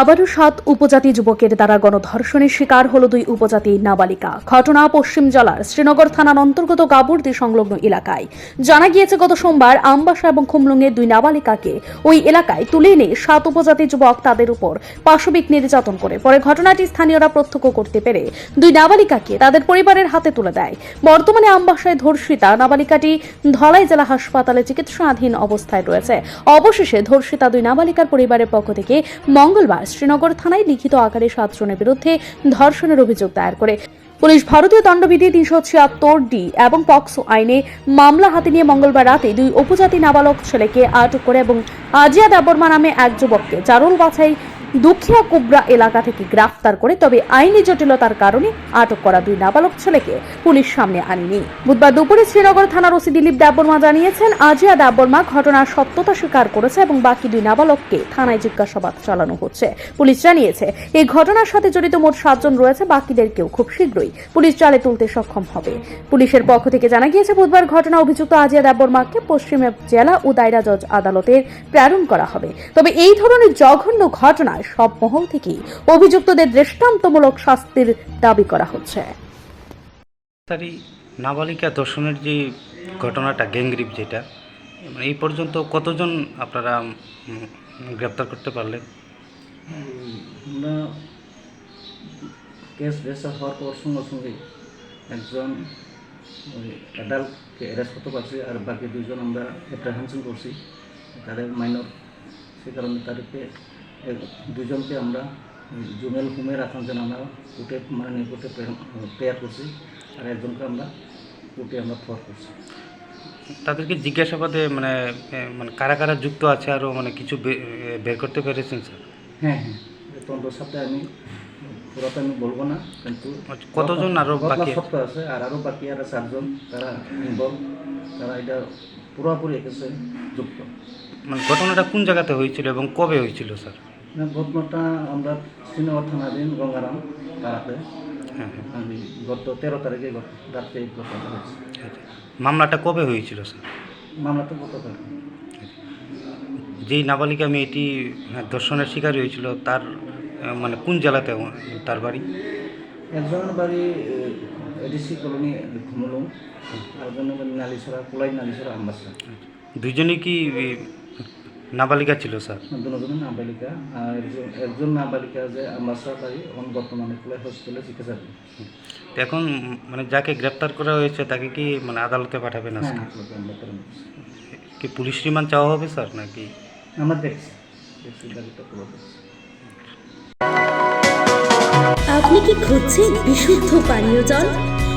আবারও সাত উপজাতি যুবকের দ্বারা গণধর্ষণের শিকার হল দুই উপজাতি নাবালিকা। ঘটনা পশ্চিম জেলার শ্রীনগর থানার অন্তর্গত গাবুর্দি সংলগ্ন এলাকায়। জানা গিয়েছে, গত সোমবার আমবাসা এবং খুমলুঙ্গের দুই নাবালিকাকে ওই এলাকায় তুলে এনে সাত উপজাতি যুবক তাদের উপর পাশবিক নির্যাতন করে। পরে ঘটনাটি স্থানীয়রা প্রত্যক্ষ করতে পেরে দুই নাবালিকাকে তাদের পরিবারের হাতে তুলে দেয়। বর্তমানে আমবাসায় ধর্ষিতা নাবালিকাটি ধলাই জেলা হাসপাতালে চিকিৎসাধীন অবস্থায় রয়েছে। অবশেষে ধর্ষিতা দুই নাবালিকার পরিবারের পক্ষ থেকে মঙ্গলবার শ্রীনগর থানায় লিখিত আকারে সাতজনের বিরুদ্ধে ধর্ষণের অভিযোগ দায়ের করে। পুলিশ ভারতীয় দণ্ডবিধি তিনশো ছিয়াত্তর ডি এবং পক্সো আইনে মামলা হাতে নিয়ে মঙ্গলবার রাতে দুই উপজাতি নাবালক ছেলেকে আটক করে এবং আজিয়া দেববর্মা নামে এক যুবককে চারুল বাছাই দুখিয়া কুবরা এলাকা থেকে গ্রেফতার করে, তবে আইনি জটিলতার কারণে আটক করা দুই নাবালক ছেলেকে পুলিশ সামনে আনেনি। বুধবার দুপুরে শ্রীনগর থানার ওসি দিলীপ দেববর্মা জানিয়েছেন, আজিয়া দেববর্মা ঘটনার সত্যতা স্বীকার করেছে এবং বাকি দুই নাবালককে থানায় জিজ্ঞাসাবাদ চালানো হচ্ছে। পুলিশ জানিয়েছে, এই ঘটনার সাথে জড়িত মোট সাতজন রয়েছে, বাকিদেরকেও খুব শীঘ্রই পুলিশ জালে তুলতে সক্ষম হবে। পুলিশের পক্ষ থেকে জানা গিয়েছে, বুধবার ঘটনা অভিযুক্ত আজিয়া দেববর্মাকে পশ্চিমে জেলা ও দায়রা জজ আদালতের প্রেরণ করা হবে। তবে এই ধরনের জঘন্য ঘটনায় সব মহল থেকেই অভিযুক্তদের দৃষ্টান্তমূলক শাস্তির দাবি করা হচ্ছে। নাবালিকা দর্শনের যে ঘটনাটা গ্যাংরিপ যেটা মানে এই পর্যন্ত কতজন আপনারা গ্রেপ্তার করতে পারলেন? আমরা কেস রেজিস্টার হওয়ার পর সঙ্গে সঙ্গে একজন ওই অ্যাডাল্টকে অ্যারেস্ট করতে পারছি আর বাকি দুজন আমরা অ্যাপ্রিহেনশন করছি। তাদের মাইনর সে কারণে তাদেরকে দুজনকে আমরা জুমেল হোমে রাখার জন্য আমরা কোর্টে মানে নিয়ে কোর্টে প্রেয়ার করছি। আর একজনকে আমরা কোর্টে আমরা ফর করছি। তাদেরকে জিজ্ঞাসাবাদে মানে মানে কারা কারা যুক্ত আছে আরও মানে কিছু বের করতে পেরেছেন স্যার? হ্যাঁ হ্যাঁ। তন্ত্র সপ্তাহে আমি পুরোটা আমি বলব না কিন্তু আচ্ছা, কতজন আরও বাকি আছে? সপ্তাহ আছে আর আরও বাকি আর চারজন তারা ইনভলভ তারা এটা পুরোপুরি এসেছে যুক্ত। মানে ঘটনাটা কোন জায়গাতে হয়েছিল এবং কবে হয়েছিল স্যার? ঘটনাটা আমরা শ্রীনগর থানাধীন গঙ্গারাম পাড়াতে হ্যাঁ হ্যাঁ। আমি গত তেরো তারিখে গত- রাত্রে ঘটনাটা হয়েছে। আচ্ছা। মামলাটা কবে হয়েছিল স্যার? মামলা তো গত যেই নাবালিকা মেয়েটি হ্যাঁ, ধর্ষণের শিকার হয়েছিল তার মানে কোন জেলাতে তার বাড়ি? একজনের বাড়ি এডিসি কলোনি ঘুমলুম। আর একজনের বাড়ি নালিছড়া কোলাই নালিছড়া আমবাসা। দুজনেই কি এ, নাবালিকা ছিল স্যার। দুজনের নাবালিকা আর একজন নাবালিকা যে আমবাসা বাড়ি এখন বর্তমানে কোলাই হসপিটালে চিকিৎসা দিন তো এখন মানে যাকে গ্রেপ্তার করা হয়েছে তাকে কি মানে আদালতে পাঠাবেন হ্যাঁ আজকে লোকে আমরা প্রেরণ করছি। কি পুলিশ রিমান্ড চাওয়া হবে স্যার নাকি? আমরা দেখছি আপনি কি খুঁজছেন বিশুদ্ধ পানীয় জল?